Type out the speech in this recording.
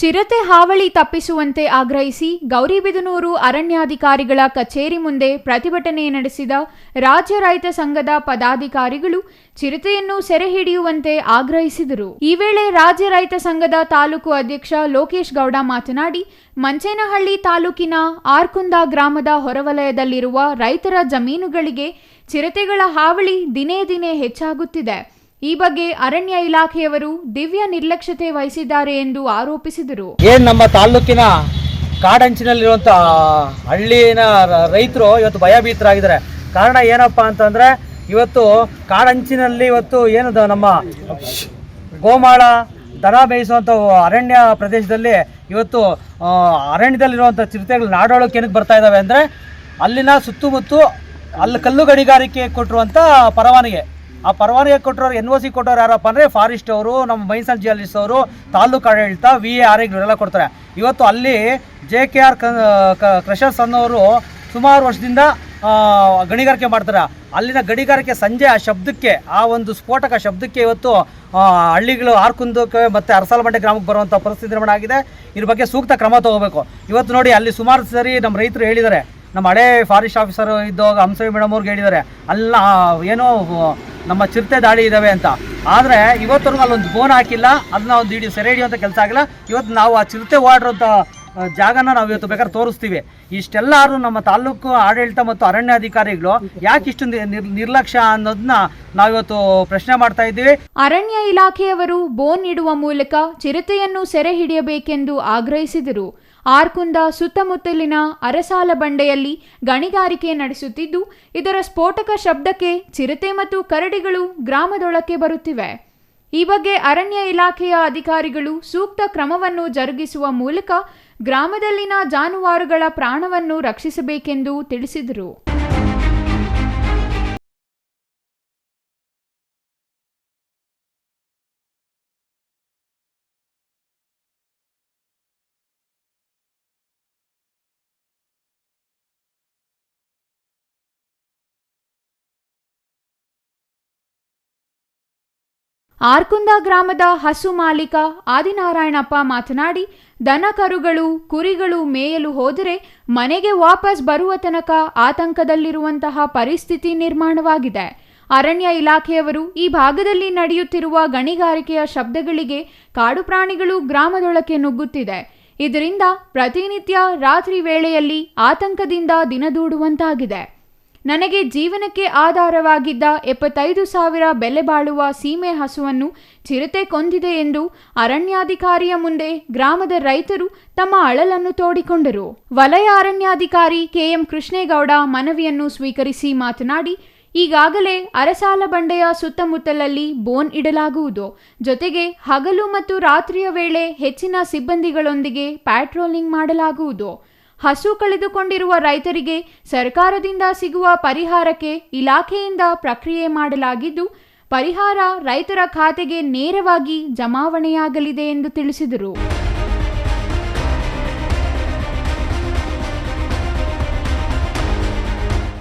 ಚಿರತೆ ಹಾವಳಿ ತಪ್ಪಿಸುವಂತೆ ಆಗ್ರಹಿಸಿ ಗೌರಿಬಿದನೂರು ಅರಣ್ಯಾಧಿಕಾರಿಗಳ ಕಚೇರಿ ಮುಂದೆ ಪ್ರತಿಭಟನೆ ನಡೆಸಿದ ರಾಜ್ಯ ರೈತ ಸಂಘದ ಪದಾಧಿಕಾರಿಗಳು ಚಿರತೆಯನ್ನು ಸೆರೆ ಹಿಡಿಯುವಂತೆ ಆಗ್ರಹಿಸಿದರು. ಈ ವೇಳೆ ರಾಜ್ಯ ರೈತ ಸಂಘದ ತಾಲೂಕು ಅಧ್ಯಕ್ಷ ಲೋಕೇಶ್ ಗೌಡ ಮಾತನಾಡಿ, ಮಂಚೇನಹಳ್ಳಿ ತಾಲೂಕಿನ ಆರ್ಕುಂದ ಗ್ರಾಮದ ಹೊರವಲಯದಲ್ಲಿರುವ ರೈತರ ಜಮೀನುಗಳಿಗೆ ಚಿರತೆಗಳ ಹಾವಳಿ ದಿನೇ ದಿನೇ ಹೆಚ್ಚಾಗುತ್ತಿದೆ. ಈ ಬಗ್ಗೆ ಅರಣ್ಯ ಇಲಾಖೆಯವರು ದಿವ್ಯ ನಿರ್ಲಕ್ಷ್ಯತೆ ವಹಿಸಿದ್ದಾರೆ ಎಂದು ಆರೋಪಿಸಿದರು. ಏನ್ ನಮ್ಮ ತಾಲ್ಲೂಕಿನ ಕಾಡಂಚಿನಲ್ಲಿರುವಂಥ ಹಳ್ಳಿನ ರೈತರು ಇವತ್ತು ಭಯಭೀತರಾಗಿದ್ದಾರೆ. ಕಾರಣ ಏನಪ್ಪ ಅಂತಂದ್ರೆ ಇವತ್ತು ಕಾಡಂಚಿನಲ್ಲಿ ಇವತ್ತು ಏನದು ನಮ್ಮ ಗೋಮಾಳ ದನ ಬೇಯಿಸುವಂಥ ಅರಣ್ಯ ಪ್ರದೇಶದಲ್ಲಿ ಇವತ್ತು ಅರಣ್ಯದಲ್ಲಿರುವಂಥ ಚಿರತೆಗಳು ನಾಡೋಳಕ್ಕೆ ಏನಕ್ಕೆ ಬರ್ತಾ ಇದ್ದಾವೆ ಅಂದರೆ ಅಲ್ಲಿನ ಸುತ್ತಮುತ್ತ ಅಲ್ಲಿ ಕಲ್ಲು ಗಣಿಗಾರಿಕೆ ಕೊಟ್ಟಿರುವಂತ ಪರವಾನಗಿ. ಆ ಪರವಾನಿಗೆ ಕೊಟ್ಟರೋರು ಎನ್ ಒ ಸಿ ಕೊಟ್ಟವ್ರು ಯಾರಪ್ಪ ಅಂದರೆ ಫಾರೆಸ್ಟ್ ಅವರು, ನಮ್ಮ ಮೈಸೂರು ಜಿಯಾಲಿಸ್ ಅವರು, ತಾಲೂಕು ಆಡಳಿತ ವಿ ಎ ಆರ್ ಇವರೆಲ್ಲ ಕೊಡ್ತಾರೆ. ಇವತ್ತು ಅಲ್ಲಿ ಜೆ ಕೆ ಆರ್ ಕ್ರಷರ್ಸ್ ಅನ್ನೋರು ಸುಮಾರು ವರ್ಷದಿಂದ ಗಣಿಗಾರಿಕೆ ಮಾಡ್ತಾರೆ. ಅಲ್ಲಿನ ಗಣಿಗಾರಿಕೆ ಸಂಜೆ ಆ ಶಬ್ದಕ್ಕೆ, ಆ ಒಂದು ಸ್ಫೋಟಕ ಶಬ್ದಕ್ಕೆ ಇವತ್ತು ಹಳ್ಳಿಗಳು ಆರ್ಕುಂದಕ್ಕೆ ಮತ್ತು ಅರಸಾಲಮಂಡೆ ಗ್ರಾಮಕ್ಕೆ ಬರುವಂಥ ಪರಿಸ್ಥಿತಿ ನಿರ್ಮಾಣ ಆಗಿದೆ. ಇದ್ರ ಬಗ್ಗೆ ಸೂಕ್ತ ಕ್ರಮ ತಗೋಬೇಕು. ಇವತ್ತು ನೋಡಿ ಅಲ್ಲಿ ಸುಮಾರು ಸರಿ ನಮ್ಮ ರೈತರು ಹೇಳಿದ್ದಾರೆ. ನಮ್ಮ ಹಳೇ ಫಾರೆಸ್ಟ್ ಆಫೀಸರ್ ಇದ್ದಾಗ ಹಂಸವಿ ಮೇಡಮ್ ಅವ್ರಿಗೆ ಹೇಳಿದ್ದಾರೆ. ಅಲ್ಲ ಏನೋ ನಮ್ಮ ಚಿರತೆ ದಾಳಿ ಇದ್ದಾವೆ ಅಂತ. ಆದರೆ ಇವತ್ತರೆಗೂ ಅಲ್ಲೊಂದು ಫೋನ್ ಹಾಕಿಲ್ಲ, ಅದನ್ನ ಒಂದು ಹಿಡಿಯೋ ಸೆರೆ ಹಿಡಿಯುವಂಥ ಕೆಲಸ ಆಗಿಲ್ಲ. ಇವತ್ತು ನಾವು ಆ ಚಿರತೆ ಓಡಿರೋಂಥ ಅಂತ ಜಾಗನ ನಾವು ಇವತ್ತು ಬೇಕಾದ್ರೆ ತೋರಿಸ್ತೀವಿ. ಇಷ್ಟೆಲ್ಲಾರು ನಮ್ಮ ತಾಲೂಕು ಆಡಳಿತ ಮತ್ತು ಅರಣ್ಯಾಧಿಕಾರಿಗಳು ಯಾಕೆ ಇಷ್ಟು ನಿರ್- ನಿರ್ಲಕ್ಷ್ಯ ಅನ್ನೋದನ್ನ ನಾವಿವತ್ತು ಪ್ರಶ್ನೆ ಮಾಡ್ತಾ ಇದ್ದೀವಿ. ಅರಣ್ಯ ಇಲಾಖೆಯವರು ಬೋನ್ ಇಡುವ ಮೂಲಕ ಚಿರತೆಯನ್ನು ಸೆರೆ ಹಿಡಿಯಬೇಕೆಂದು ಆಗ್ರಹಿಸಿದರು. ಆರ್ಕುಂದ ಸುತ್ತಮುತ್ತಲಿನ ಅರಸಾಲ ಬಂಡೆಯಲ್ಲಿ ಗಣಿಗಾರಿಕೆ ನಡೆಸುತ್ತಿದ್ದು, ಇದರ ಸ್ಫೋಟಕ ಶಬ್ದಕ್ಕೆ ಚಿರತೆ ಮತ್ತು ಕರಡಿಗಳು ಗ್ರಾಮದೊಳಕ್ಕೆ ಬರುತ್ತಿವೆ. ಈ ಬಗ್ಗೆ ಅರಣ್ಯ ಇಲಾಖೆಯ ಅಧಿಕಾರಿಗಳು ಸೂಕ್ತ ಕ್ರಮವನ್ನು ಜರುಗಿಸುವ ಮೂಲಕ ಗ್ರಾಮದಲ್ಲಿನ ಜಾನುವಾರುಗಳ ಪ್ರಾಣವನ್ನು ರಕ್ಷಿಸಬೇಕೆಂದು ತಿಳಿಸಿದರು. ಆರ್ಕುಂದ ಗ್ರಾಮದ ಹಸು ಮಾಲೀಕ ಆದಿನಾರಾಯಣಪ್ಪ ಮಾತನಾಡಿ, ದನ ಕರುಗಳು, ಕುರಿಗಳು ಮೇಯಲು ಹೋದರೆ ಮನೆಗೆ ವಾಪಸ್ ಬರುವ ತನಕ ಆತಂಕದಲ್ಲಿರುವಂತಹ ಪರಿಸ್ಥಿತಿ ನಿರ್ಮಾಣವಾಗಿದೆ. ಅರಣ್ಯ ಇಲಾಖೆಯವರು ಈ ಭಾಗದಲ್ಲಿ ನಡೆಯುತ್ತಿರುವ ಗಣಿಗಾರಿಕೆಯ ಶಬ್ದಗಳಿಗೆ ಕಾಡು ಪ್ರಾಣಿಗಳು ಗ್ರಾಮದೊಳಕ್ಕೆ ನುಗ್ಗುತ್ತಿದೆ. ಇದರಿಂದ ಪ್ರತಿನಿತ್ಯ ರಾತ್ರಿ ವೇಳೆಯಲ್ಲಿ ಆತಂಕದಿಂದ ದಿನದೂಡುವಂತಾಗಿದೆ. ನನಗೆ ಜೀವನಕ್ಕೆ ಆಧಾರವಾಗಿದ್ದ ಎಪ್ಪತ್ತೈದು ಸಾವಿರ ಬೆಲೆ ಬಾಳುವ ಸೀಮೆ ಹಸುವನ್ನು ಚಿರತೆ ಕೊಂದಿದೆ ಎಂದು ಅರಣ್ಯಾಧಿಕಾರಿಯ ಮುಂದೆ ಗ್ರಾಮದ ರೈತರು ತಮ್ಮ ಅಳಲನ್ನು ತೋಡಿಕೊಂಡರು. ವಲಯ ಅರಣ್ಯಾಧಿಕಾರಿ ಕೆಎಂ ಕೃಷ್ಣೇಗೌಡ ಮನವಿಯನ್ನು ಸ್ವೀಕರಿಸಿ ಮಾತನಾಡಿ, ಈಗಾಗಲೇ ಅರಸಾಲ ಬಂಡೆಯ ಸುತ್ತಮುತ್ತಲಲ್ಲಿ ಬೋನ್ ಇಡಲಾಗುವುದು. ಜೊತೆಗೆ ಹಗಲು ಮತ್ತು ರಾತ್ರಿಯ ವೇಳೆ ಹೆಚ್ಚಿನ ಸಿಬ್ಬಂದಿಗಳೊಂದಿಗೆ ಪ್ಯಾಟ್ರೋಲಿಂಗ್ ಮಾಡಲಾಗುವುದು. ಹಸು ಕಳೆದುಕೊಂಡಿರುವ ರೈತರಿಗೆ ಸರ್ಕಾರದಿಂದ ಸಿಗುವ ಪರಿಹಾರಕ್ಕೆ ಇಲಾಖೆಯಿಂದ ಪ್ರಕ್ರಿಯೆ ಮಾಡಲಾಗಿದ್ದು, ಪರಿಹಾರ ರೈತರ ಖಾತೆಗೆ ನೇರವಾಗಿ ಜಮಾವಣೆಯಾಗಲಿದೆ ಎಂದು ತಿಳಿಸಿದರು.